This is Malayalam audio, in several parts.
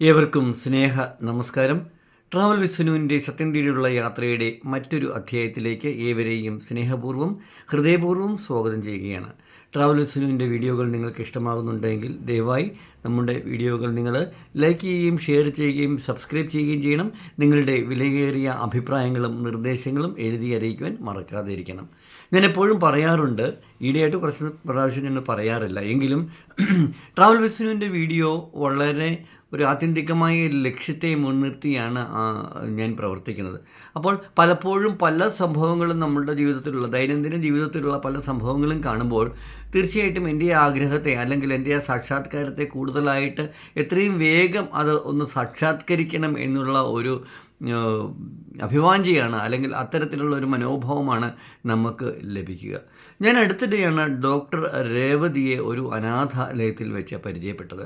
ഏവർക്കും സ്നേഹ നമസ്കാരം. ട്രാവൽ വിസ്നുവിന്റെ സത്യം തേടിയുള്ള യാത്രയുടെ മറ്റൊരു അധ്യായത്തിലേക്ക് ഏവരെയും സ്നേഹപൂർവം ഹൃദയപൂർവം സ്വാഗതം ചെയ്യുകയാണ്. ട്രാവൽ വിസ്നുവിന്റെ വീഡിയോകൾ നിങ്ങൾക്ക് ഇഷ്ടമാകുന്നുണ്ടെങ്കിൽ ദയവായി നമ്മുടെ വീഡിയോകൾ നിങ്ങൾ ലൈക്ക് ചെയ്യുകയും ഷെയർ ചെയ്യുകയും സബ്സ്ക്രൈബ് ചെയ്യുകയും ചെയ്യണം. നിങ്ങളുടെ വിലയേറിയ അഭിപ്രായങ്ങളും നിർദ്ദേശങ്ങളും എഴുതി അറിയിക്കുവാൻ മറക്കാതെ ഇരിക്കണം. ഞാൻ എപ്പോഴും പറയാറുണ്ട് ഈടെയായിട്ട് കുറച്ച് പ്രാവശ്യം ഞാൻ പറയാറില്ല. എങ്കിലും ട്രാവൽ വിസ്നുവിന്റെ വീഡിയോ വളരെ ഒരു ആത്യന്തികമായ ലക്ഷ്യത്തെ മുൻനിർത്തിയാണ് ഞാൻ പ്രവർത്തിക്കുന്നത്. അപ്പോൾ പലപ്പോഴും പല സംഭവങ്ങളും നമ്മളുടെ ജീവിതത്തിലുള്ള ദൈനംദിന ജീവിതത്തിലുള്ള പല സംഭവങ്ങളും കാണുമ്പോൾ തീർച്ചയായിട്ടും എന്റെ ആഗ്രഹത്തെ അല്ലെങ്കിൽ എന്റെ ആ സാക്ഷാത്കാരത്തെ കൂടുതലായിട്ട് എത്രയും വേഗം അത് ഒന്ന് സാക്ഷാത്കരിക്കണം എന്നുള്ള ഒരു അഭിവാഞ്ചിയാണ് അല്ലെങ്കിൽ അത്തരത്തിലുള്ള ഒരു മനോഭാവമാണ് നമുക്ക് ലഭിക്കുക. ഞാൻ അടുത്തിടെയാണ് ഡോക്ടർ രേവതിയെ ഒരു അനാഥാലയത്തിൽ വെച്ച് പരിചയപ്പെട്ടത്.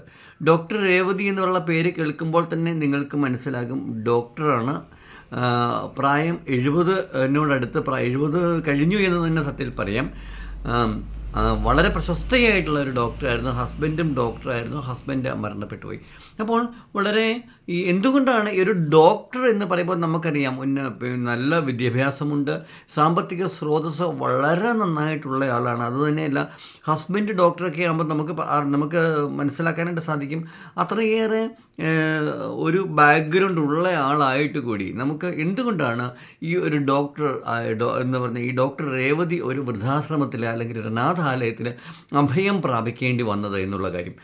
ഡോക്ടർ രേവതി എന്നുള്ള പേര് കേൾക്കുമ്പോൾ തന്നെ നിങ്ങൾക്ക് മനസ്സിലാകും. ഡോക്ടറാണ് പ്രായം എഴുപത് എന്നോടടുത്ത് പ്രായം എഴുപത് കഴിഞ്ഞു എന്ന് തന്നെ സത്യത്തിൽ പറയാം. വളരെ പ്രശസ്തയായിട്ടുള്ള ഒരു ഡോക്ടറായിരുന്നു ഹസ്ബൻഡും ഡോക്ടറായിരുന്നു ഹസ്ബൻഡ് മരണപ്പെട്ടു പോയി അപ്പോൾ വളരെ ഈ എന്തുകൊണ്ടാണ് ഈ ഒരു ഡോക്ടർ എന്ന് പറയുമ്പോൾ നമുക്കറിയാം ഉന്ന നല്ല വിദ്യാഭ്യാസമുണ്ട് സാമ്പത്തിക സ്രോതസ് വളരെ നന്നായിട്ടുള്ള ആളാണ്. അതുതന്നെയല്ല ഹസ്ബൻഡ് ഡോക്ടറൊക്കെ ആകുമ്പോൾ നമുക്ക് നമുക്ക് മനസ്സിലാക്കാനായിട്ട് സാധിക്കും അത്രയേറെ ഒരു ബാക്ക്ഗ്രൗണ്ട് ഉള്ള ആളായിട്ട് കൂടി. നമുക്ക് എന്തുകൊണ്ടാണ് ഈ ഒരു ഡോക്ടർ എന്ന് പറഞ്ഞ ഈ ഡോക്ടർ രേവതി ഒരു വൃദ്ധാശ്രമത്തിൽ അല്ലെങ്കിൽ ഒരു അനാഥാലയത്തിൽ അഭയം പ്രാപിക്കേണ്ടി വന്നത് എന്നുള്ള കാര്യം.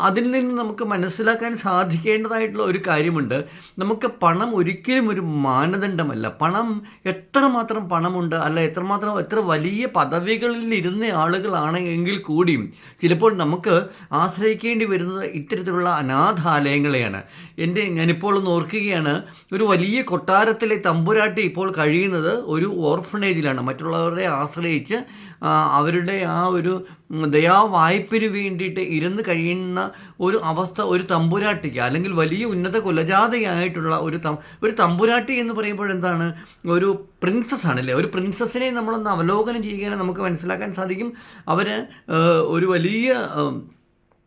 അതിൽ നിന്ന് നമുക്ക് മനസ്സിലാക്കാൻ സാധിക്കേണ്ടതായിട്ടുള്ള ഒരു കാര്യമുണ്ട്. നമുക്ക് പണം ഒരിക്കലും ഒരു മാനദണ്ഡമല്ല. പണം എത്രമാത്രം പണമുണ്ട് അല്ല എത്രമാത്രം എത്ര വലിയ പദവികളിൽ ഇരുന്ന ആളുകളാണ് എങ്കിൽ കൂടിയും ചിലപ്പോൾ നമുക്ക് ആശ്രയിക്കേണ്ടി വരുന്നത് ഇത്തരത്തിലുള്ള അനാഥാലയങ്ങളെയാണ്. എന്റെ ഞാനിപ്പോൾ ഒന്ന് ഓർക്കുകയാണ് ഒരു വലിയ കൊട്ടാരത്തിലെ തമ്പുരാട്ടി ഇപ്പോൾ കഴിയുന്നത് ഒരു ഓർഫണേജിലാണ്. മറ്റുള്ളവരെ ആശ്രയിച്ച് അവരുടെ ആ ഒരു ദയാവായ്പിന് വേണ്ടിയിട്ട് ഇരുന്ന് കഴിയുന്ന ഒരു അവസ്ഥ ഒരു തമ്പുരാട്ടിക്ക് അല്ലെങ്കിൽ വലിയ ഉന്നത കുലജാതയായിട്ടുള്ള ഒരു തം ഒരു തമ്പുരാട്ടി എന്ന് പറയുമ്പോൾ എന്താണ്? ഒരു പ്രിൻസസ് ആണല്ലേ? ഒരു പ്രിൻസസിനെ നമ്മളൊന്ന് അവലോകനം ചെയ്യുകയാണെങ്കിൽ നമുക്ക് മനസ്സിലാക്കാൻ സാധിക്കും. അവർ ഒരു വലിയ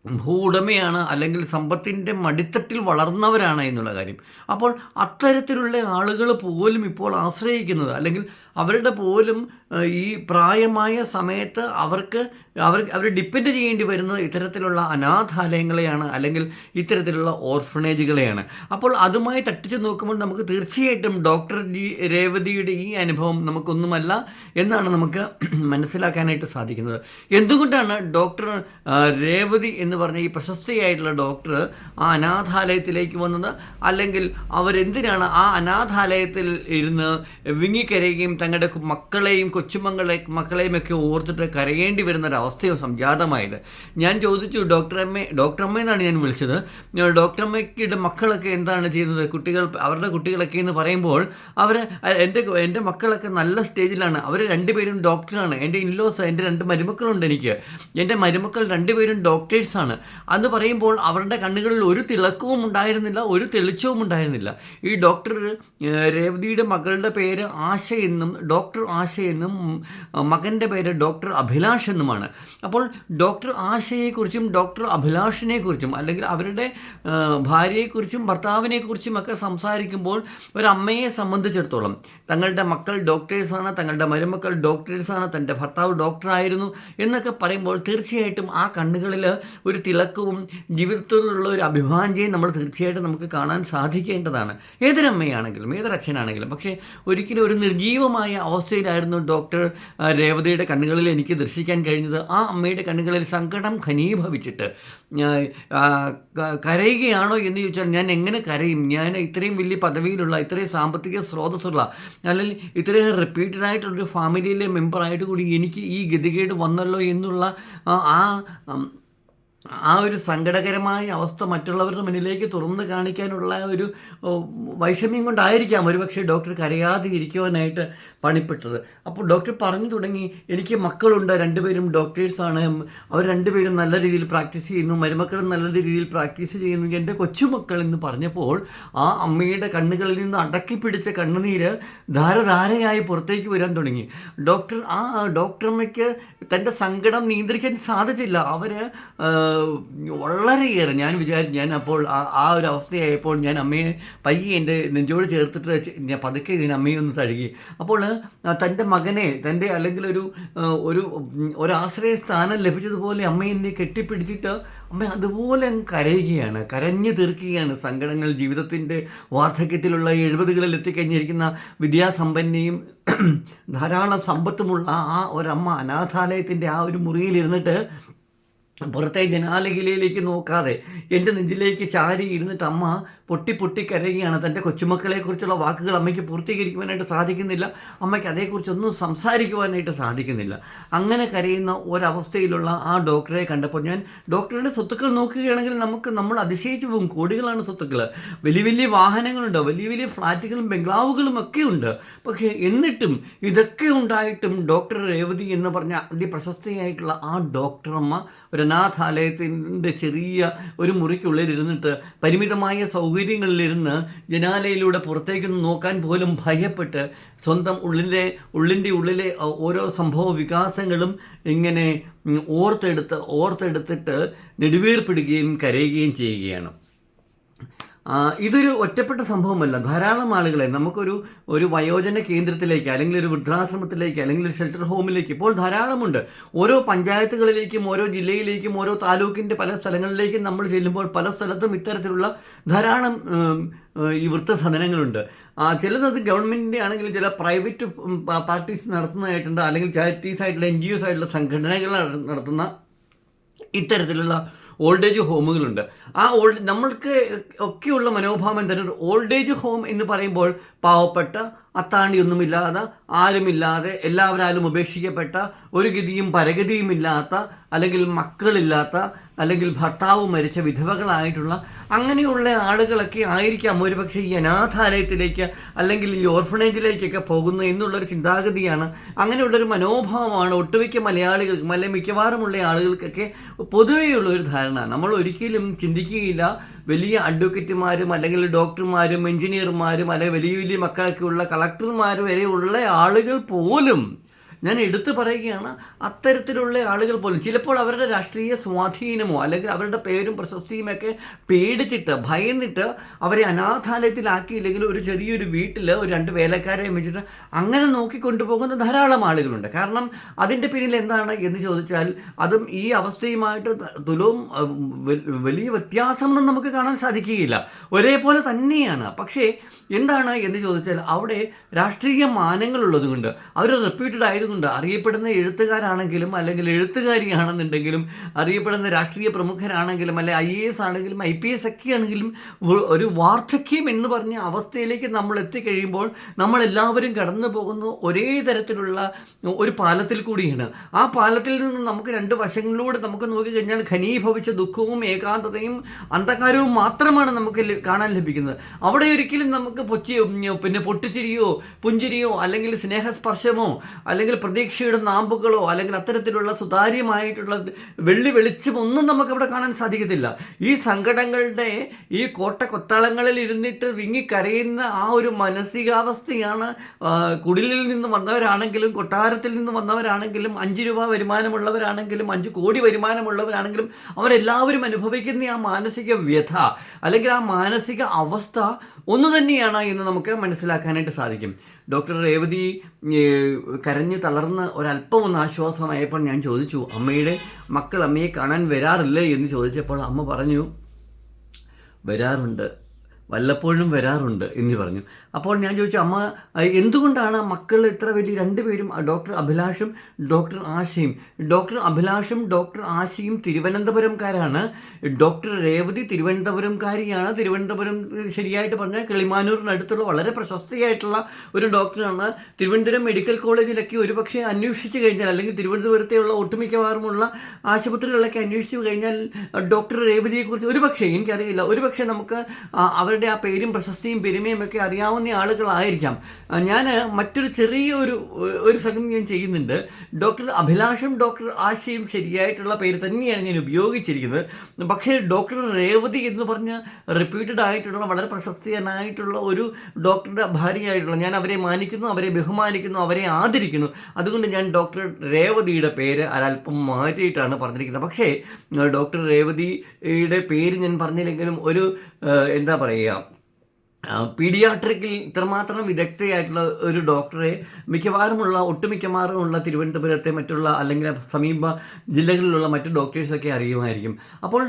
ഭൂടമയാണ് അല്ലെങ്കിൽ സമ്പത്തിന്റെ മടിത്തട്ടിൽ വളർന്നവരാണ് എന്നുള്ള കാര്യം. അപ്പോൾ അത്തരത്തിലുള്ള ആളുകൾ പോലും ഇപ്പോൾ ആശ്രയിക്കുന്നത് അല്ലെങ്കിൽ അവരുടെ പോലും ഈ പ്രായമായ സമയത്ത് അവർക്ക് അവർ അവർ ഡിപ്പെൻഡ് ചെയ്യേണ്ടി വരുന്നത് ഇത്തരത്തിലുള്ള അനാഥാലയങ്ങളെയാണ് അല്ലെങ്കിൽ ഇത്തരത്തിലുള്ള ഓർഫണേജുകളെയാണ്. അപ്പോൾ അതുമായി തട്ടിച്ചു നോക്കുമ്പോൾ നമുക്ക് തീർച്ചയായിട്ടും ഡോക്ടർ ജി രേവതിയുടെ ഈ അനുഭവം നമുക്കൊന്നുമല്ല എന്നാണ് നമുക്ക് മനസ്സിലാക്കാനായിട്ട് സാധിക്കുന്നത്. എന്തുകൊണ്ടാണ് ഡോക്ടർ രേവതി എന്ന് പറഞ്ഞ ഈ പ്രശസ്തയായിട്ടുള്ള ഡോക്ടർ ആ അനാഥാലയത്തിലേക്ക് വന്നത്? അല്ലെങ്കിൽ അവരെന്തിനാണ് ആ അനാഥാലയത്തിൽ ഇരുന്ന് വിങ്ങിക്കരയുകയും തങ്ങളുടെ മക്കളെയും കൊച്ചുമക്കളെ മക്കളെയും ഒക്കെ ഓർത്തിട്ട് കരയേണ്ടി വരുന്ന ഒരു അവസ്ഥയോ സംജാതമായത്? ഞാൻ ചോദിച്ചു ഡോക്ടർ അമ്മ എന്നാണ് ഞാൻ വിളിച്ചത്. അമ്മയ്ക്കിടെ മക്കളൊക്കെ എന്താണ് ചെയ്തത് കുട്ടികൾ അവരുടെ കുട്ടികളൊക്കെ എന്ന് പറയുമ്പോൾ അവർ എന്റെ എന്റെ മക്കളൊക്കെ നല്ല സ്റ്റേജിലാണ്. അവർ രണ്ടുപേരും ഡോക്ടറാണ്. എന്റെ ഇൻലോസ് എന്റെ രണ്ട് മരുമക്കളുണ്ട് എനിക്ക്. എന്റെ മരുമക്കൾ രണ്ടുപേരും ഡോക്ടേഴ്സാണ്. അന്ന് പറയുമ്പോൾ അവരുടെ കണ്ണുകളിൽ ഒരു തിളക്കവും ഉണ്ടായിരുന്നില്ല ഒരു തെളിച്ചവും ഉണ്ടായിരുന്നില്ല. ഈ ഡോക്ടർ രേവതിയുടെ മകളുടെ പേര് ആശ എന്നും ഡോക്ടർ ആശ എന്നും മകന്റെ പേര് ഡോക്ടർ അഭിലാഷ് എന്നുമാണ്. അപ്പോൾ ഡോക്ടർ ആശയെക്കുറിച്ചും ഡോക്ടർ അഭിലാഷിനെക്കുറിച്ചും അല്ലെങ്കിൽ അവരുടെ ഭാര്യയെക്കുറിച്ചും ഭർത്താവിനെക്കുറിച്ചും ഒക്കെ സംസാരിക്കുമ്പോൾ ഒരമ്മയെ സംബന്ധിച്ചിടത്തോളം തങ്ങളുടെ മക്കൾ ഡോക്ടേഴ്സാണ് തങ്ങളുടെ മരുമക്കൾ ഡോക്ടേഴ്സാണ് തന്റെ ഭർത്താവ് ഡോക്ടറായിരുന്നു എന്നൊക്കെ പറയുമ്പോൾ തീർച്ചയായിട്ടും ആ കണ്ണുകളിൽ ഒരു തിളക്കവും ജീവിതത്തോടുള്ള ഒരു അഭിവാഞ്ചയും നമ്മൾ തീർച്ചയായിട്ടും നമുക്ക് കാണാൻ സാധിക്കേണ്ടതാണ്. ഏതൊരമ്മയാണെങ്കിലും ഏതൊരച്ഛനാണെങ്കിലും. പക്ഷേ ഒരിക്കലും ഒരു നിർജീവമായ അവസ്ഥയിലായിരുന്നു ഡോക്ടർ രേവതിയുടെ കണ്ണുകളിൽ എനിക്ക് ദർശിക്കാൻ കഴിഞ്ഞത്. ആ അമ്മയുടെ കണ്ണുകളിൽ സങ്കടം ഘനീഭവിച്ചിട്ട് ഞാൻ, കരയുകയാണോ എന്ന് ചോദിച്ചാൽ ഞാൻ എങ്ങനെ കരയും? ഞാൻ ഇത്രയും വലിയ പദവിയിലുള്ള ഇത്രയും സാമ്പത്തിക സ്രോതസ്സുള്ള അല്ലെങ്കിൽ ഇത്രയും റിപ്പീറ്റഡ് ആയിട്ടുള്ളൊരു ഫാമിലിയിലെ മെമ്പറായിട്ട് കൂടി എനിക്ക് ഈ ഗതികേട് വന്നല്ലോ എന്നുള്ള ആ ആ, ഒരു സങ്കടകരമായ അവസ്ഥ മറ്റുള്ളവരുടെ മുന്നിലേക്ക് തുറന്ന് കാണിക്കാനുള്ള ഒരു വൈഷമ്യം കൊണ്ടായിരിക്കാം ഒരുപക്ഷെ ഡോക്ടർ കരയാതെ ഇരിക്കുവാനായിട്ട് പണിപ്പെട്ടത്. അപ്പോൾ ഡോക്ടർ പറഞ്ഞു തുടങ്ങി എനിക്ക് മക്കളുണ്ട് രണ്ടുപേരും ഡോക്ടേഴ്സാണ് അവർ രണ്ടുപേരും നല്ല രീതിയിൽ പ്രാക്ടീസ് ചെയ്യുന്നു. മരുമക്കളും നല്ല രീതിയിൽ പ്രാക്ടീസ് ചെയ്യുന്നു. എന്റെ കൊച്ചുമക്കൾ എന്ന് പറഞ്ഞപ്പോൾ ആ അമ്മയുടെ കണ്ണുകളിൽ നിന്ന് അടക്കി പിടിച്ച കണ്ണുനീര് ധാരധാരയായി പുറത്തേക്ക് വരാൻ തുടങ്ങി. ഡോക്ടർ ആ ഡോക്ടർമ്മയ്ക്ക് തന്റെ സങ്കടം നിയന്ത്രിക്കാൻ സാധിച്ചില്ല. അവർ വളരെയേറെ ഞാൻ വിചാരിച്ചു ഞാൻ അപ്പോൾ ആ- ഒരു അവസ്ഥയായപ്പോൾ ഞാൻ അമ്മയെ പയ്യെ എന്റെ നെഞ്ചോട് ചേർത്തിട്ട് ഞാൻ പതുക്കെ ഇതിന് അമ്മയെ ഒന്ന് തഴുകി. അപ്പോൾ തന്റെ മകനെ തന്റെ അല്ലെങ്കിൽ ഒരു ഒരു ഒരു സ്ഥാനം ലഭിച്ചതുപോലെ അമ്മയെ എന്നെ കെട്ടിപ്പിടിച്ചിട്ട് അമ്മ അതുപോലെ കരയുകയാണ് കരഞ്ഞു തീർക്കുകയാണ്. സങ്കടങ്ങൾ ജീവിതത്തിന്റെ വാർദ്ധക്യത്തിലുള്ള എഴുപതുകളിൽ എത്തിക്കഴിഞ്ഞിരിക്കുന്ന വിദ്യാസമ്പന്നയും ധാരാളം സമ്പത്തുമുള്ള ആ ഒരമ്മ അനാഥാലയത്തിന്റെ ആ ഒരു മുറിയിലിരുന്നിട്ട് പുറത്തെ ജനാലയിലേക്ക് നോക്കാതെ എന്റെ നെഞ്ചിലേക്ക് ചാരി ഇരുന്നിട്ട് അമ്മ പൊട്ടി പൊട്ടി കരയുകയാണ്. തന്റെ കൊച്ചുമക്കളെക്കുറിച്ചുള്ള വാക്കുകൾ അമ്മയ്ക്ക് പൂർത്തീകരിക്കുവാനായിട്ട് സാധിക്കുന്നില്ല. അമ്മയ്ക്ക് അതേക്കുറിച്ചൊന്നും സംസാരിക്കുവാനായിട്ട് സാധിക്കുന്നില്ല. അങ്ങനെ കരയുന്ന ഒരവസ്ഥയിലുള്ള ആ ഡോക്ടറെ കണ്ടപ്പോൾ ഞാൻ ഡോക്ടറുടെ സ്വത്തുക്കൾ നോക്കുകയാണെങ്കിൽ നമുക്ക് നമ്മൾ അതിശയിച്ചു പോകും. കോടികളാണ് സ്വത്തുക്കൾ. വലിയ വലിയ വാഹനങ്ങളുണ്ട്. വലിയ വലിയ ഫ്ലാറ്റുകളും ബംഗ്ലാവുകളും ഒക്കെ ഉണ്ട്. പക്ഷേ എന്നിട്ടും ഇതൊക്കെ ഉണ്ടായിട്ടും ഡോക്ടർ രേവതി എന്ന് പറഞ്ഞ അതിപ്രശസ്തയായിട്ടുള്ള ആ ഡോക്ടറമ്മ ഒരു അനാഥാലയത്തിന്റെ ചെറിയ ഒരു മുറിക്കുള്ളിൽ ഇരുന്നിട്ട് പരിമിതമായ സൗകര്യങ്ങളിലിരുന്ന് ജനാലയിലൂടെ പുറത്തേക്കൊന്ന് നോക്കാൻ പോലും ഭയപ്പെട്ട് സ്വന്തം ഉള്ളിലെ ഉള്ളിന്റെ ഉള്ളിലെ ഓരോ സംഭവ വികാസങ്ങളും ഇങ്ങനെ ഓർത്തെടുത്ത് ഓർത്തെടുത്തിട്ട് നെടുവേർപ്പിടുകയും കരയുകയും ചെയ്യുകയാണ്. ഇതൊരു ഒറ്റപ്പെട്ട സംഭവമല്ല. ധാരാളം ആളുകളെ നമുക്കൊരു ഒരു വയോജന കേന്ദ്രത്തിലേക്ക് അല്ലെങ്കിൽ ഒരു വൃദ്ധാശ്രമത്തിലേക്ക് അല്ലെങ്കിൽ ഒരു ഷെൽട്ടർ ഹോമിലേക്ക് ഇപ്പോൾ ധാരാളമുണ്ട്. ഓരോ പഞ്ചായത്തുകളിലേക്കും ഓരോ ജില്ലയിലേക്കും ഓരോ താലൂക്കിന്റെ പല സ്ഥലങ്ങളിലേക്കും നമ്മൾ ചെല്ലുമ്പോൾ പല സ്ഥലത്തും ഇത്തരത്തിലുള്ള ധാരാളം ഈ വൃത്തസദനങ്ങളുണ്ട് ചിലത് ഗവൺമെന്റിന്റെ ആണെങ്കിൽ ചില പ്രൈവറ്റ് പാർട്ടീസ് നടത്തുന്നതായിട്ടുണ്ട്. അല്ലെങ്കിൽ ചാരിറ്റീസ് ആയിട്ടുള്ള എൻ ജി ഒസ് ആയിട്ടുള്ള സംഘടനകൾ നടത്തുന്ന ഇത്തരത്തിലുള്ള ഓൾഡ് ഏജ് ഹോമുകളുണ്ട്. ആ ഓൾഡ് നമ്മൾക്ക് ഒക്കെയുള്ള മനോഭാവം തന്നെ ഓൾഡ് ഏജ് ഹോം എന്ന് പറയുമ്പോൾ പാവപ്പെട്ട അത്താണിയൊന്നുമില്ലാതെ ആരുമില്ലാതെ എല്ലാവരാലും ഉപേക്ഷിക്കപ്പെട്ട ഒരു ഗതിയും പരഗതിയും ഇല്ലാത്ത അല്ലെങ്കിൽ മക്കളില്ലാത്ത അല്ലെങ്കിൽ ഭർത്താവ് മരിച്ച വിധവകളായിട്ടുള്ള അങ്ങനെയുള്ള ആളുകളൊക്കെ ആയിരിക്കാം ഒരുപക്ഷെ ഈ അനാഥാലയത്തിലേക്ക് അല്ലെങ്കിൽ ഈ ഓർഫണേജിലേക്കൊക്കെ പോകുന്നത് എന്നുള്ളൊരു ചിന്താഗതിയാണ്. അങ്ങനെയുള്ളൊരു മനോഭാവമാണ് ഒട്ടുമിക്ക മലയാളികൾക്കും അല്ലെങ്കിൽ മിക്കവാറുമുള്ള ആളുകൾക്കൊക്കെ പൊതുവെയുള്ള ഒരു ധാരണ. നമ്മൾ ഒരിക്കലും ചിന്തിക്കുകയില്ല. വലിയ അഡ്വക്കേറ്റുമാരും അല്ലെങ്കിൽ ഡോക്ടർമാരും എഞ്ചിനീയർമാരും അല്ലെങ്കിൽ വലിയ വലിയ മക്കളൊക്കെ ഉള്ള കളക്ടർമാർ വരെയുള്ള ആളുകൾ പോലും ഞാൻ എടുത്തു പറയുകയാണ് അത്തരത്തിലുള്ള ആളുകൾ പോലും ചിലപ്പോൾ അവരുടെ രാഷ്ട്രീയ സ്വാധീനമോ അല്ലെങ്കിൽ അവരുടെ പേരും പ്രശസ്തിയുമൊക്കെ പേടിച്ചിട്ട് ഭയന്നിട്ട് അവരെ അനാഥാലയത്തിലാക്കിയില്ലെങ്കിൽ ഒരു ചെറിയൊരു വീട്ടിൽ ഒരു രണ്ട് വേലക്കാരെ വെച്ചിട്ട് അങ്ങനെ നോക്കിക്കൊണ്ടുപോകുന്ന ധാരാളം ആളുകളുണ്ട്. കാരണം അതിന്റെ പിന്നിൽ എന്താണ് എന്ന് ചോദിച്ചാൽ അതും ഈ അവസ്ഥയുമായിട്ട് തുലവും വലിയ വ്യത്യാസമൊന്നും നമുക്ക് കാണാൻ സാധിക്കുകയില്ല. ഒരേപോലെ തന്നെയാണ്. പക്ഷേ എന്താണ് എന്ന് ചോദിച്ചാൽ അവിടെ രാഷ്ട്രീയ മാനങ്ങളുള്ളത് കൊണ്ട് അവർ റെപ്യൂട്ടഡ് ആയതുകൊണ്ട് അറിയപ്പെടുന്ന എഴുത്തുകാരാണെങ്കിലും അല്ലെങ്കിൽ എഴുത്തുകാരിയാണെന്നുണ്ടെങ്കിലും അറിയപ്പെടുന്ന രാഷ്ട്രീയ പ്രമുഖരാണെങ്കിലും അല്ലെ ഐ എ എസ് ആണെങ്കിലും ഐ പി എസ് ഒക്കെ ആണെങ്കിലും ഒരു വാർദ്ധക്യം എന്ന് പറഞ്ഞ അവസ്ഥയിലേക്ക് നമ്മൾ എത്തിക്കഴിയുമ്പോൾ നമ്മളെല്ലാവരും കടന്നു പോകുന്ന ഒരേ തരത്തിലുള്ള ഒരു പാലത്തിൽ കൂടിയാണ്. ആ പാലത്തിൽ നിന്ന് നമുക്ക് രണ്ട് വശങ്ങളിലൂടെ നമുക്ക് നോക്കിക്കഴിഞ്ഞാൽ ഘനീഭവിച്ച ദുഃഖവും ഏകാന്തതയും അന്ധകാരവും മാത്രമാണ് നമുക്ക് കാണാൻ ലഭിക്കുന്നത്. അവിടെ ഒരിക്കലും നമുക്ക് പൊച്ചി പൊച്ച പിന്നെ പൊട്ടിച്ചിരിയോ പുഞ്ചിരിയോ അല്ലെങ്കിൽ സ്നേഹസ്പർശമോ അല്ലെങ്കിൽ പ്രതീക്ഷയുടെ നാമ്പുകളോ അല്ലെങ്കിൽ അത്തരത്തിലുള്ള സുതാര്യമായിട്ടുള്ള വെള്ളി വെളിച്ചമൊന്നും നമുക്ക് ഇവിടെ കാണാൻ സാധിക്കത്തില്ല. ഈ സങ്കടങ്ങളുടെ ഈ കോട്ട കൊത്തളങ്ങളിൽ ഇരുന്നിട്ട് വിങ്ങിക്കരയുന്ന ആ ഒരു മാനസികാവസ്ഥയാണ് കുടിലിൽ നിന്ന് വന്നവരാണെങ്കിലും കൊട്ടാരത്തിൽ നിന്ന് വന്നവരാണെങ്കിലും അഞ്ച് രൂപ വരുമാനമുള്ളവരാണെങ്കിലും അഞ്ച് കോടി വരുമാനമുള്ളവരാണെങ്കിലും അവരെല്ലാവരും അനുഭവിക്കുന്ന ആ മാനസിക വ്യഥ അല്ലെങ്കിൽ ആ മാനസിക അവസ്ഥ ഒന്ന് തന്നെയാണ് എന്ന് നമുക്ക് മനസ്സിലാക്കാനായിട്ട് സാധിക്കും. ഡോക്ടർ രേവതി കരഞ്ഞു തളർന്ന് ഒരല്പം ഒന്ന് ആശ്വാസമായപ്പോൾ ഞാൻ ചോദിച്ചു അമ്മയുടെ മക്കൾ അമ്മയെ കാണാൻ വരാറില്ലേ? എന്ന് ചോദിച്ചപ്പോൾ അമ്മ പറഞ്ഞു വരാറുണ്ട്. വല്ലപ്പോഴും വരാറുണ്ട് എന്ന് പറഞ്ഞു. അപ്പോൾ ഞാൻ ചോദിച്ചു അമ്മ എന്തുകൊണ്ടാണ് മക്കൾ ഇത്ര വലിയ രണ്ടുപേരും പേരും ഡോക്ടർ അഭിലാഷും ഡോക്ടർ ആശയും ഡോക്ടർ അഭിലാഷും ഡോക്ടർ ആശയും തിരുവനന്തപുരംകാരാണ്? ഡോക്ടർ രേവതി തിരുവനന്തപുരംകാരിയാണ്. തിരുവനന്തപുരം ശരിയായിട്ട് പറഞ്ഞാൽ കിളിമാനൂരിനടുത്തുള്ള വളരെ പ്രശസ്തിയായിട്ടുള്ള ഒരു ഡോക്ടറാണ്. തിരുവനന്തപുരം മെഡിക്കൽ കോളേജിലൊക്കെ ഒരുപക്ഷെ അന്വേഷിച്ച് കഴിഞ്ഞാൽ അല്ലെങ്കിൽ തിരുവനന്തപുരത്തെയുള്ള ഒട്ടുമിക്കവാറുമുള്ള ആശുപത്രികളിലൊക്കെ അന്വേഷിച്ചു കഴിഞ്ഞാൽ ഡോക്ടർ രേവതിയെക്കുറിച്ച് ഒരുപക്ഷെ എനിക്കറിയില്ല. ഒരുപക്ഷെ നമുക്ക് അവരുടെ ആ പേരും പ്രശസ്തിയും പെരുമയും ഒക്കെ അറിയാവുന്ന ആളുകളായിരിക്കാം. ഞാൻ മറ്റൊരു ചെറിയ ഒരു ഒരു സംഗതി ഞാൻ ചെയ്യുന്നുണ്ട്. ഡോക്ടർ അഭിലാഷും ഡോക്ടർ ആശയും ശരിയായിട്ടുള്ള പേര് തന്നെയാണ് ഞാൻ ഉപയോഗിച്ചിരിക്കുന്നത്. പക്ഷേ ഡോക്ടർ രേവതി എന്ന് പറഞ്ഞ റിപ്പീറ്റഡ് ആയിട്ടുള്ള വളരെ പ്രശസ്തനായിട്ടുള്ള ഒരു ഡോക്ടറുടെ ഭാര്യയായിട്ടുള്ള ഞാൻ അവരെ മാനിക്കുന്നു അവരെ ബഹുമാനിക്കുന്നു അവരെ ആദരിക്കുന്നു. അതുകൊണ്ട് ഞാൻ ഡോക്ടർ രേവതിയുടെ പേര് അല്പം മാറ്റിയിട്ടാണ് പറഞ്ഞിരിക്കുന്നത്. പക്ഷേ ഡോക്ടർ രേവതിയുടെ പേര് ഞാൻ പറഞ്ഞില്ലെങ്കിലും ഒരു എന്താ പറയുക പീഡിയാട്രിക്കിൽ ഇത്രമാത്രം വിദഗ്ധയായിട്ടുള്ള ഒരു ഡോക്ടറെ മിക്കവാറുമുള്ള ഒട്ടുമിക്കവാറുമുള്ള തിരുവനന്തപുരത്തെ മറ്റുള്ള അല്ലെങ്കിൽ സമീപ ജില്ലകളിലുള്ള മറ്റു ഡോക്ടേഴ്സൊക്കെ അറിയുമായിരിക്കും. അപ്പോൾ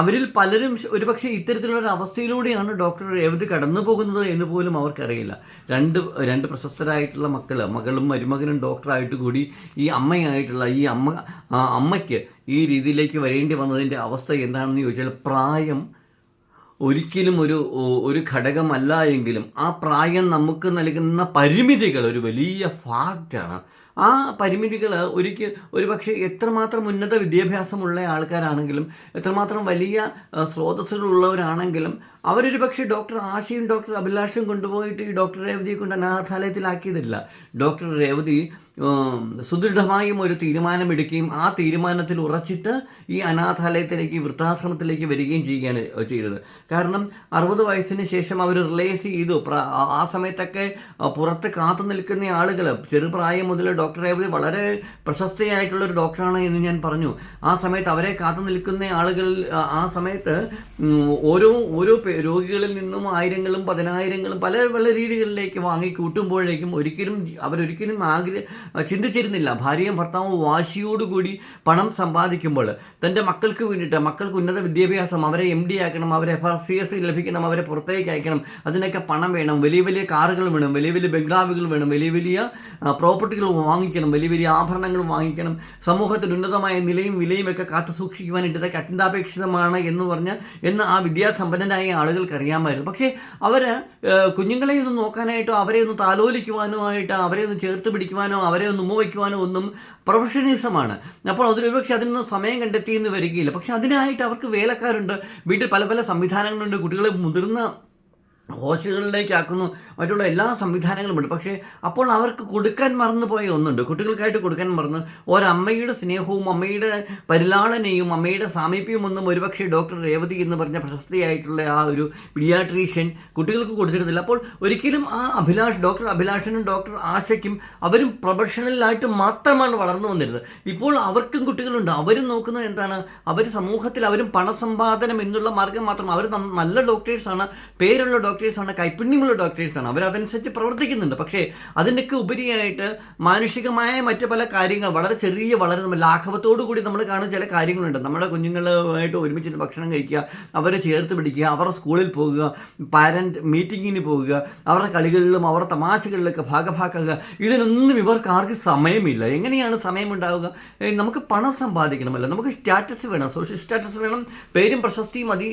അവരിൽ പലരും ഒരുപക്ഷെ ഇത്തരത്തിലുള്ള അവസ്ഥയിലൂടെയാണ് ഡോക്ടർ രേവതി കടന്നു പോകുന്നത് എന്ന് പോലും അവർക്കറിയില്ല. രണ്ട് രണ്ട് പ്രശസ്തരായിട്ടുള്ള മക്കൾ മകളും മരുമകനും ഡോക്ടറായിട്ട് കൂടി ഈ അമ്മയായിട്ടുള്ള ഈ അമ്മ അമ്മയ്ക്ക് ഈ രീതിയിലേക്ക് വരേണ്ടി വന്നതിന്റെ അവസ്ഥ എന്താണെന്ന് ചോദിച്ചാൽ പ്രായം ഒരിക്കലും ഒരു ഒരു ഘടകമല്ല എങ്കിലും ആ പ്രായം നമുക്ക് നൽകുന്ന പരിമിതികൾ ഒരു വലിയ ഫാക്റ്റാണ് ആ പരിമിതികൾ ഒരിക്കൽ ഒരു പക്ഷേ എത്രമാത്രം ഉന്നത വിദ്യാഭ്യാസമുള്ള ആൾക്കാരാണെങ്കിലും എത്രമാത്രം വലിയ സ്രോതസ്സുകളുള്ളവരാണെങ്കിലും അവരൊരു പക്ഷേ ഡോക്ടർ ആശയും ഡോക്ടർ അഭിലാഷും കൊണ്ടുപോയിട്ട് ഈ ഡോക്ടർ രേവതിയെ കൊണ്ട് അനാഥാലയത്തിലാക്കിയതില്ല. ഡോക്ടർ രേവതി സുദൃഢമായും ഒരു തീരുമാനമെടുക്കുകയും ആ തീരുമാനത്തിൽ ഉറച്ചിട്ട് ഈ അനാഥാലയത്തിലേക്ക് വൃദ്ധാശ്രമത്തിലേക്ക് വരികയും ചെയ്യുകയാണ് ചെയ്തത്. കാരണം അറുപത് വയസ്സിന് ശേഷം അവർ റിലേസ് ചെയ്തു. ആ- സമയത്തൊക്കെ പുറത്ത് കാത്തു നിൽക്കുന്ന ആളുകൾ ചെറുപ്രായം മുതൽ ഡോക്ടർ രേവതി വളരെ പ്രശസ്തയായിട്ടുള്ള ഒരു ഡോക്ടറാണ് എന്ന് ഞാൻ പറഞ്ഞു. ആ സമയത്ത് അവരെ കാത്തു നിൽക്കുന്ന ആളുകൾ ആ, സമയത്ത് ഓരോ ഓരോ രോഗികളിൽ നിന്നും ആയിരങ്ങളും പതിനായിരങ്ങളും പല പല രീതികളിലേക്ക് വാങ്ങി കൂട്ടുമ്പോഴേക്കും ഒരിക്കലും അവരൊരിക്കലും ആഗ്രഹ ചിന്തിച്ചിരുന്നില്ല. ഭാര്യയും ഭർത്താവും വാശിയോടുകൂടി പണം സമ്പാദിക്കുമ്പോൾ തന്റെ മക്കൾക്ക് വേണ്ടിയിട്ട് മക്കൾക്ക് ഉന്നത വിദ്യാഭ്യാസം അവരെ എം ഡി ആക്കണം അവരെ സി എസ് സി ലഭിക്കണം അവരെ പുറത്തേക്ക് അയക്കണം അതിനൊക്കെ പണം വേണം വലിയ വലിയ കാറുകൾ വേണം വലിയ വലിയ ബംഗ്ലാവുകൾ വേണം വലിയ വലിയ പ്രോപ്പർട്ടികൾ വാങ്ങിക്കണം വലിയ വലിയ ആഭരണങ്ങൾ വാങ്ങിക്കണം സമൂഹത്തിൽ ഉന്നതമായ നിലയും വിലയും ഒക്കെ കാത്തു സൂക്ഷിക്കുവാനായിട്ട് ഇതൊക്കെ അത്യന്താപേക്ഷിതമാണ് എന്ന് പറഞ്ഞ് എന്ന് ആ വിദ്യാസമ്പന്നരായ ആളുകൾക്ക് അറിയാമായിരുന്നു. പക്ഷേ അവർ കുഞ്ഞുങ്ങളെ ഒന്ന് നോക്കാനായിട്ടോ അവരെ ഒന്ന് താലോലിക്കുവാനോ ആയിട്ട് അവരെ ഒന്ന് ചേർത്ത് പിടിക്കുവാനോ അവരെ ഒന്ന് ഉമ്മ വയ്ക്കുവാനോ ഒന്നും പ്രൊഫഷണലിസമാണ്. അപ്പോൾ അതിലൊരുപക്ഷെ അതിനൊന്നും സമയം കണ്ടെത്തിയെന്ന് വരികയില്ല. പക്ഷേ അതിനായിട്ട് അവർക്ക് വേലക്കാരുണ്ട്. വീട്ടിൽ പല പല സംവിധാനങ്ങളുണ്ട്. കുട്ടികളെ മുതിർന്ന ഹോസ്റ്റലുകളിലേക്ക് ആക്കുന്നു മറ്റുള്ള എല്ലാ സംവിധാനങ്ങളുമുണ്ട് പക്ഷേ അപ്പോൾ അവർക്ക് കൊടുക്കാൻ മറന്നുപോയ ഒന്നുണ്ട്. കുട്ടികൾക്കായിട്ട് കൊടുക്കാൻ മറന്ന്. ഒരമ്മയുടെ സ്നേഹവും അമ്മയുടെ പരിലാളനയും അമ്മയുടെ സാമീപ്യവും ഒന്നും ഒരുപക്ഷെ ഡോക്ടർ രേവതി എന്ന് പറഞ്ഞ പ്രശസ്തിയായിട്ടുള്ള ആ ഒരു പീഡിയാട്രീഷ്യൻ കുട്ടികൾക്ക് കൊടുത്തിരുന്നില്ല. അപ്പോൾ ഒരിക്കലും ആ അഭിലാഷ് ഡോക്ടർ അഭിലാഷനും ഡോക്ടർ ആശയ്ക്കും അവരും പ്രൊഫഷണലായിട്ട് മാത്രമാണ് വളർന്നു വന്നിരുന്നത്. ഇപ്പോൾ അവർക്കും കുട്ടികളുണ്ട്. അവരും നോക്കുന്നത് എന്താണ്? അവർ സമൂഹത്തിൽ അവരും പണസമ്പാദനം എന്നുള്ള മാർഗം മാത്രം. അവർ നല്ല ഡോക്ടേഴ്സാണ്. പേരുള്ള ഡോക്ടേഴ്സാണ് കൈപ്പിണ്യമുള്ള ഡോക്ടേഴ്സാണ് അവരതനുസരിച്ച് പ്രവർത്തിക്കുന്നുണ്ട്. പക്ഷേ അതിനൊക്കെ ഉപരിയായിട്ട് മാനുഷികമായ മറ്റു പല കാര്യങ്ങൾ വളരെ ചെറിയ വളരെ ലാഘവത്തോടു കൂടി നമ്മൾ കാണുന്ന ചില കാര്യങ്ങളുണ്ട്. നമ്മുടെ കുഞ്ഞുങ്ങളുമായിട്ട് ഒരുമിച്ച് ഭക്ഷണം കഴിക്കുക അവരെ ചേർത്ത് പിടിക്കുക അവരുടെ സ്കൂളിൽ പോകുക പാരന്റ് മീറ്റിങ്ങിന് പോകുക അവരുടെ കളികളിലും അവരുടെ തമാശകളിലൊക്കെ ഭാഗഭാക്കുക ഇതിനൊന്നും ഇവർക്ക് ആർക്ക് സമയമില്ല. എങ്ങനെയാണ് സമയമുണ്ടാവുക? നമുക്ക് പണം സമ്പാദിക്കണമല്ലോ. നമുക്ക് സ്റ്റാറ്റസ് വേണം. സോഷ്യൽ സ്റ്റാറ്റസ് വേണം. പേരും പ്രശസ്തിയും അതി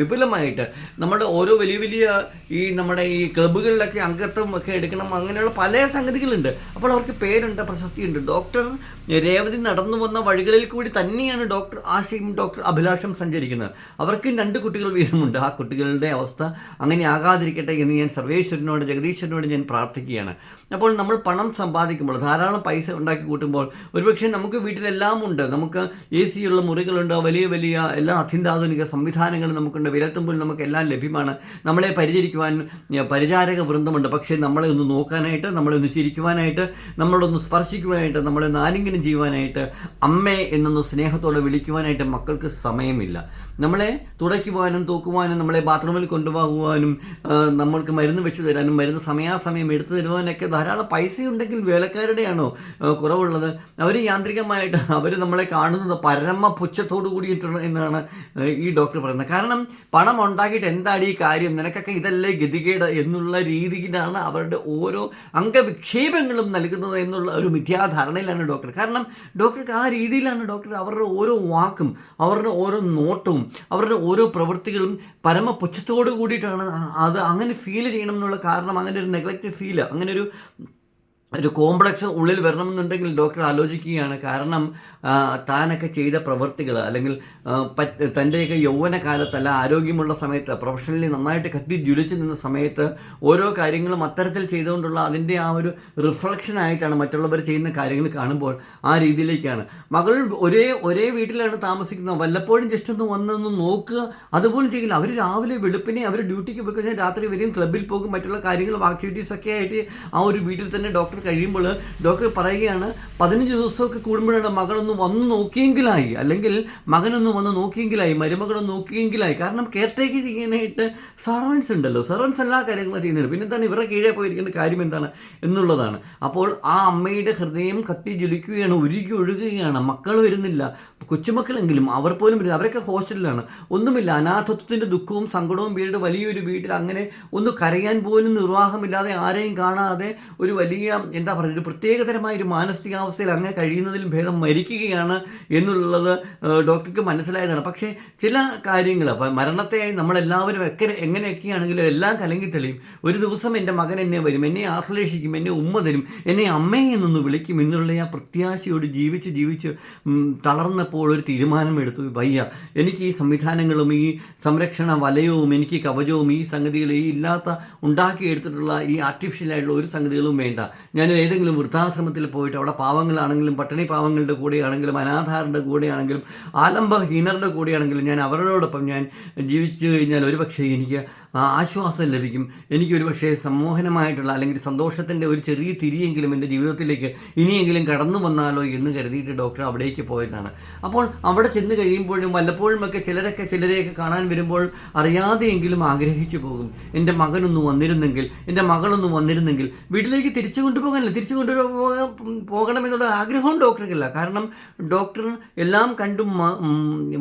വിപുലമായിട്ട്. നമ്മുടെ ഓരോ വലിയ വലിയ ഈ നമ്മുടെ ഈ ക്ലബ്ബുകളിലൊക്കെ അംഗത്വം ഒക്കെ എടുക്കണം അങ്ങനെയുള്ള പല സംഗതികളുണ്ട്. അപ്പോൾ അവർക്ക് പേരുണ്ട് പ്രശസ്തിയുണ്ട്. ഡോക്ടർ രേവതി നടന്നു വന്ന വഴികളിൽ കൂടി തന്നെയാണ് ഡോക്ടർ ആശയും ഡോക്ടർ അഭിലാഷം സഞ്ചരിക്കുന്നത്. അവർക്ക് രണ്ട് കുട്ടികൾ വീതമുണ്ട്. ആ കുട്ടികളുടെ അവസ്ഥ അങ്ങനെ ആകാതിരിക്കട്ടെ എന്ന് ഞാൻ സർവേശ്വരനോട് ജഗദീശ്വരനോട് ഞാൻ പ്രാർത്ഥിക്കുകയാണ്. അപ്പോൾ നമ്മൾ പണം സമ്പാദിക്കുമ്പോൾ ധാരാളം പൈസ ഉണ്ടാക്കി കൂട്ടുമ്പോൾ ഒരുപക്ഷെ നമുക്ക് വീട്ടിലെല്ലാം ഉണ്ട്. നമുക്ക് എ സിയുള്ള മുറികളുണ്ട്. വലിയ വലിയ എല്ലാ അത്യന്താധുനിക സംവിധാനങ്ങളും നമുക്കുണ്ട്. വിരൽത്തുമ്പോൾ നമുക്കെല്ലാം ലഭ്യമാണ്. നമ്മളെ പരിചരിക്കുവാൻ പരിചാരക വൃന്ദമുണ്ട്. പക്ഷേ നമ്മളെ ഒന്ന് നോക്കാനായിട്ട് നമ്മളെ ഒന്ന് ചിരിക്കുവാനായിട്ട് നമ്മളൊന്ന് സ്പർശിക്കുവാനായിട്ട് നമ്മളെ നാലിംഗനം ചെയ്യുവാനായിട്ട് അമ്മേ എന്നൊന്ന് സ്നേഹത്തോടെ വിളിക്കുവാനായിട്ട് മക്കൾക്ക് സമയമില്ല. നമ്മളെ തുടയ്ക്കുവാനും തൂക്കുവാനും നമ്മളെ ബാത്റൂമിൽ കൊണ്ടുപോകുവാനും നമ്മൾക്ക് മരുന്ന് വെച്ച് തരാനും മരുന്ന് സമയാസമയം എടുത്തു തരുവാനൊക്കെ ധാരാളം പൈസ ഉണ്ടെങ്കിൽ വേലക്കാരുടെയാണോ കുറവുള്ളത്? അവർ യാന്ത്രികമായിട്ട് അവർ നമ്മളെ കാണുന്നത് പരമ പുച്ഛത്തോടു കൂടിയിട്ടുണ്ട് എന്നാണ് ഈ ഡോക്ടർ പറയുന്നത്. കാരണം പണം ഉണ്ടാക്കിയിട്ട് എന്താണ് ഈ കാര്യം? നിനക്കൊക്കെ ഇതല്ലേ ഗതികേട് എന്നുള്ള രീതിയിലാണ് അവരുടെ ഓരോ അംഗവിക്ഷേപങ്ങളും നൽകുന്നത് എന്നുള്ള ഒരു മിഥ്യാധാരണയിലാണ് ഡോക്ടർ. കാരണം ഡോക്ടർക്ക് ആ രീതിയിലാണ് ഡോക്ടർ അവരുടെ ഓരോ വാക്കും അവരുടെ ഓരോ നോട്ടവും അവരുടെ ഓരോ പ്രവൃത്തികളും പരമ പുച്ഛത്തോട് കൂടിയിട്ടാണ് അത് അങ്ങനെ ഫീൽ ചെയ്യണം എന്നുള്ള കാരണം അങ്ങനെ ഒരു നെഗ്ലക്റ്റ് ഫീൽ അങ്ങനെ ഒരു ഒരു കോംപ്ലക്സ് ഉള്ളിൽ വരണമെന്നുണ്ടെങ്കിൽ ഡോക്ടർ ആലോചിക്കുകയാണ്. കാരണം താനൊക്കെ ചെയ്ത പ്രവൃത്തികൾ അല്ലെങ്കിൽ തന്റെയൊക്കെ യൗവന യൗവനകാലത്തല്ല ആരോഗ്യമുള്ള സമയത്ത് പ്രൊഫഷണലി നന്നായിട്ട് കത്തി ജ്വലിച്ച് നിന്ന സമയത്ത് ഓരോ കാര്യങ്ങളും അത്തരത്തിൽ ചെയ്തുകൊണ്ടുള്ള അതിന്റെ ആ ഒരു റിഫ്ലക്ഷൻ ആയിട്ടാണ് മറ്റുള്ളവർ ചെയ്യുന്ന കാര്യങ്ങൾ കാണുമ്പോൾ ആ രീതിയിലേക്കാണ്. മകൾ ഒരേ ഒരേ വീട്ടിലാണ് താമസിക്കുന്നത്. വല്ലപ്പോഴും ജസ്റ്റ് ഒന്ന് വന്നൊന്ന് നോക്കുക അതുപോലും ചെയ്യില്ല. അവർ രാവിലെ വെളുപ്പിനെ അവർ ഡ്യൂട്ടിക്ക് പോയി കഴിഞ്ഞാൽ രാത്രി വരെയും ക്ലബ്ബിൽ പോകും. മറ്റുള്ള കാര്യങ്ങളും ആക്ടിവിറ്റീസൊക്കെ ആയിട്ട് ആ ഒരു വീട്ടിൽ തന്നെ ഡോക്ടർ കഴിയുമ്പോൾ ഡോക്ടർ പറയുകയാണ് പതിനഞ്ച് ദിവസമൊക്കെ കൂടുമ്പോഴാണ് മകളൊന്ന് വന്ന് നോക്കിയെങ്കിലായി. അല്ലെങ്കിൽ മകനൊന്ന് വന്ന് നോക്കിയെങ്കിലായി മരുമകളൊന്ന് നോക്കിയെങ്കിലായി. കാരണം കെയർ ടേക്ക് ചെയ്യാനായിട്ട് സർവൻസ് ഉണ്ടല്ലോ. സർവൻസ് എല്ലാ കാര്യങ്ങളും ചെയ്യുന്നുണ്ട്. പിന്നെ എന്താണ്? ഇവരുടെ കീഴെ പോയിരിക്കേണ്ട കാര്യം എന്താണ്? എന്നുള്ളതാണ്. അപ്പോൾ ആ അമ്മയുടെ ഹൃദയം കത്തി ജ്വലിക്കുകയാണ് ഉരുകി ഒഴുകുകയാണ്. മക്കൾ വരുന്നില്ല. കൊച്ചുമക്കളെങ്കിലും അവർ പോലും വരുന്നില്ല. അവരൊക്കെ ഹോസ്റ്റലിലാണ്. ഒന്നുമില്ല. അനാഥത്വത്തിന്റെ ദുഃഖവും സങ്കടവും വീട് വലിയൊരു വീട്ടിൽ അങ്ങനെ ഒന്ന് കരയാൻ പോലും നിർവാഹമില്ലാതെ ആരെയും കാണാതെ ഒരു വലിയ എന്താ പറയുക ഒരു പ്രത്യേകതരമായ ഒരു മാനസികാവസ്ഥയിൽ അങ്ങ് കഴിയുന്നതിലും ഭേദം മരിക്കുകയാണ് എന്നുള്ളത് ഡോക്ടർക്ക് മനസ്സിലായതാണ്. പക്ഷേ ചില കാര്യങ്ങൾ അപ്പം മരണത്തെ നമ്മളെല്ലാവരും ഒക്കെ എങ്ങനെയൊക്കെയാണെങ്കിലും എല്ലാം കലങ്ങി തെളിയും ഒരു ദിവസം എന്റെ മകൻ എന്നെ വരും എന്നെ ആശ്ലേഷിക്കും എന്നെ ഉമ്മ തരും എന്നെ അമ്മയെ നിന്ന് വിളിക്കും എന്നുള്ള ആ പ്രത്യാശയോട് ജീവിച്ച് ജീവിച്ച് തളർന്നപ്പോൾ ഒരു തീരുമാനമെടുത്തു. വയ്യ എനിക്ക് ഈ സംവിധാനങ്ങളും ഈ സംരക്ഷണ വലയവും എനിക്ക് കവചവും ഈ സംഗതികൾ ഈ ഇല്ലാത്ത ഉണ്ടാക്കിയെടുത്തിട്ടുള്ള ഈ ആർട്ടിഫിഷ്യലായിട്ടുള്ള ഒരു സംഗതികളും വേണ്ട. ഞാൻ ഏതെങ്കിലും വൃദ്ധാശ്രമത്തിൽ പോയിട്ട് അവിടെ പാവങ്ങളാണെങ്കിലും പട്ടിണി പാവങ്ങളുടെ കൂടെയാണെങ്കിലും അനാഥാരുടെ കൂടെയാണെങ്കിലും ആലംബഹീനരുടെ കൂടെയാണെങ്കിലും ഞാൻ അവരോടൊപ്പം ഞാൻ ജീവിച്ചു കഴിഞ്ഞാൽ ഒരുപക്ഷേ എനിക്ക് ആശ്വാസം ലഭിക്കും. എനിക്ക് ഒരുപക്ഷേ സമ്മോഹനമായിട്ടുള്ള അല്ലെങ്കിൽ സന്തോഷത്തിന്റെ ഒരു ചെറിയ തിരിയെങ്കിലും എന്റെ ജീവിതത്തിലേക്ക് ഇനിയെങ്കിലും കടന്നു വന്നാലോ എന്ന് കരുതിയിട്ട് ഡോക്ടർ അവിടേക്ക് പോയതാണ്. അപ്പോൾ അവിടെ ചെന്ന് കഴിയുമ്പോഴും വല്ലപ്പോഴുമൊക്കെ ചിലരൊക്കെ ചിലരെയൊക്കെ കാണാൻ വരുമ്പോൾ അറിയാതെയെങ്കിലും ആഗ്രഹിച്ചു പോകും. എന്റെ മകനൊന്ന് വന്നിരുന്നെങ്കിൽ എന്റെ മകളൊന്ന് വന്നിരുന്നെങ്കിൽ വീട്ടിലേക്ക് തിരിച്ചു കൊണ്ടുപോകാനല്ല തിരിച്ചു കൊണ്ടുപോകാൻ പോകണമെന്നുള്ള ആഗ്രഹവും ഡോക്ടർക്കില്ല. കാരണം ഡോക്ടർ എല്ലാം കണ്ടും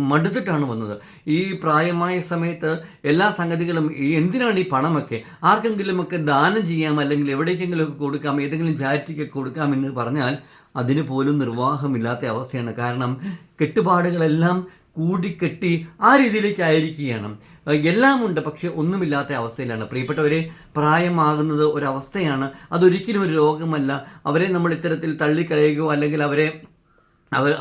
മടുത്തിട്ടാണ് വന്നത്. ഈ പ്രായമായ സമയത്ത് എല്ലാ സംഗതികളും ഈ എന്തിനാണ് ഈ പണമൊക്കെ? ആർക്കെങ്കിലുമൊക്കെ ദാനം ചെയ്യാം അല്ലെങ്കിൽ എവിടേക്കെങ്കിലും ഒക്കെ കൊടുക്കാം ഏതെങ്കിലും ചാരിറ്റിക്ക് കൊടുക്കാം എന്ന് പറഞ്ഞാൽ അതിന് പോലും നിർവാഹമില്ലാത്ത അവസ്ഥയാണ്. കാരണം കെട്ടുപാടുകളെല്ലാം കൂടിക്കെട്ടി ആ രീതിയിലേക്കായിരിക്കുകയാണ്. എല്ലാമുണ്ട് പക്ഷെ ഒന്നുമില്ലാത്ത അവസ്ഥയിലാണ്. പ്രിയപ്പെട്ടവരെ പ്രായമാകുന്നത് ഒരവസ്ഥയാണ്. അതൊരിക്കലും ഒരു രോഗമല്ല. അവരെ നമ്മൾ ഇത്തരത്തിൽ തള്ളിക്കളയുകയോ അല്ലെങ്കിൽ അവരെ അവർ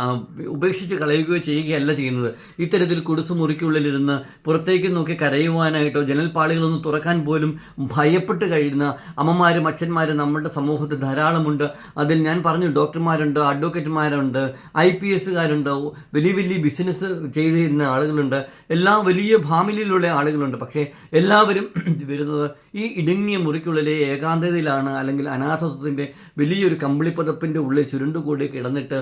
ഉപേക്ഷിച്ച് കളയുകയോ ചെയ്യുകയല്ല ചെയ്യുന്നത്. ഇത്തരത്തിൽ കുടിസ് മുറിക്കുള്ളിലിരുന്ന് പുറത്തേക്ക് നോക്കി കരയുവാനായിട്ടോ ജനൽപ്പാളികളൊന്നും തുറക്കാൻ പോലും ഭയപ്പെട്ട് കഴിയുന്ന അമ്മമാരും അച്ഛന്മാരും നമ്മുടെ സമൂഹത്തിൽ ധാരാളമുണ്ട്. അതിൽ ഞാൻ പറഞ്ഞു ഡോക്ടർമാരുണ്ട് അഡ്വക്കേറ്റുമാരുണ്ട് ഐ പി എസ്സുകാരുണ്ട് വലിയ വലിയ ബിസിനസ് ചെയ്തിരുന്ന ആളുകളുണ്ട് എല്ലാ വലിയ ഫാമിലിയിലുള്ള ആളുകളുണ്ട്. പക്ഷേ എല്ലാവരും വരുന്നത് ഈ ഇടുങ്ങിയ മുറിക്കുള്ളിലെ ഏകാന്തതയിലാണ് അല്ലെങ്കിൽ അനാഥത്വത്തിന്റെ വലിയൊരു കമ്പിളിപ്പതപ്പിന്റെ ഉള്ളിൽ ചുരുണ്ടുകൂടി കിടന്നിട്ട്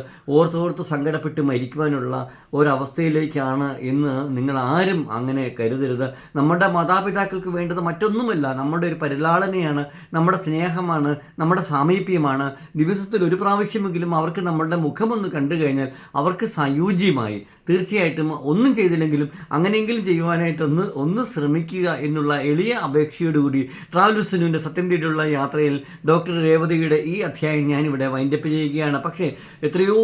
ഓർത്തോർത്ത് സങ്കടപ്പെട്ട് മരിക്കുവാനുള്ള ഒരവസ്ഥയിലേക്കാണ് എന്ന് നിങ്ങൾ ആരും അങ്ങനെ കരുതരുത്. നമ്മുടെ മാതാപിതാക്കൾക്ക് വേണ്ടത് മറ്റൊന്നുമല്ല. നമ്മുടെ ഒരു പരിലാളനയാണ് നമ്മുടെ സ്നേഹമാണ് നമ്മുടെ സാമീപ്യമാണ്. ദിവസത്തിൽ ഒരു പ്രാവശ്യമെങ്കിലും അവർക്ക് നമ്മളുടെ മുഖമൊന്ന് കണ്ടു കഴിഞ്ഞാൽ അവർക്ക് സയൂജ്യമായി തീർച്ചയായിട്ടും ഒന്നും ചെയ്തില്ലെങ്കിലും അങ്ങനെയെങ്കിലും ചെയ്യുവാനായിട്ട് ഒന്ന് ഒന്ന് ശ്രമിക്കുക എന്നുള്ള എളിയ അപേക്ഷയോടുകൂടി ട്രാവൽസിനുവിന്റെ സത്യം തേടിയുള്ള യാത്രയിൽ ഡോക്ടർ രേവതിയുടെ ഈ അധ്യായം ഞാനിവിടെ വൈൻഡപ്പ് ചെയ്യുകയാണ്. പക്ഷേ എത്രയോ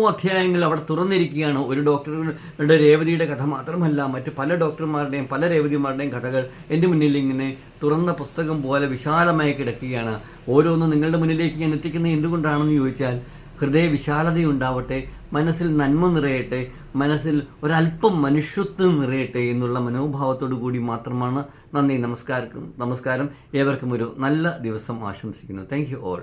അധ്യായങ്ങൾ അവിടെ തുറന്നിരിക്കുകയാണ്. ഒരു ഡോക്ടറുടെ രേവതിയുടെ കഥ മാത്രമല്ല മറ്റ് പല ഡോക്ടർമാരുടെയും പല രേവതിമാരുടെയും കഥകൾ എന്റെ മുന്നിൽ ഇങ്ങനെ തുറന്ന പുസ്തകം പോലെ വിശാലമായി കിടക്കുകയാണ്. ഓരോന്നും നിങ്ങളുടെ മുന്നിലേക്ക് ഞാൻ എത്തിക്കുന്നത് എന്തുകൊണ്ടാണെന്ന് ചോദിച്ചാൽ ഹൃദയ വിശാലതയുണ്ടാവട്ടെ മനസ്സിൽ നന്മ നിറയട്ടെ മനസ്സിൽ ഒരല്പം മനുഷ്യത്വം നിറയട്ടെ എന്നുള്ള മനോഭാവത്തോടു കൂടി മാത്രമാണ് നന്ദി നമസ്കാരം നമസ്കാരം. ഏവർക്കും ഒരു നല്ല ദിവസം ആശംസിക്കുന്നു. Thank you all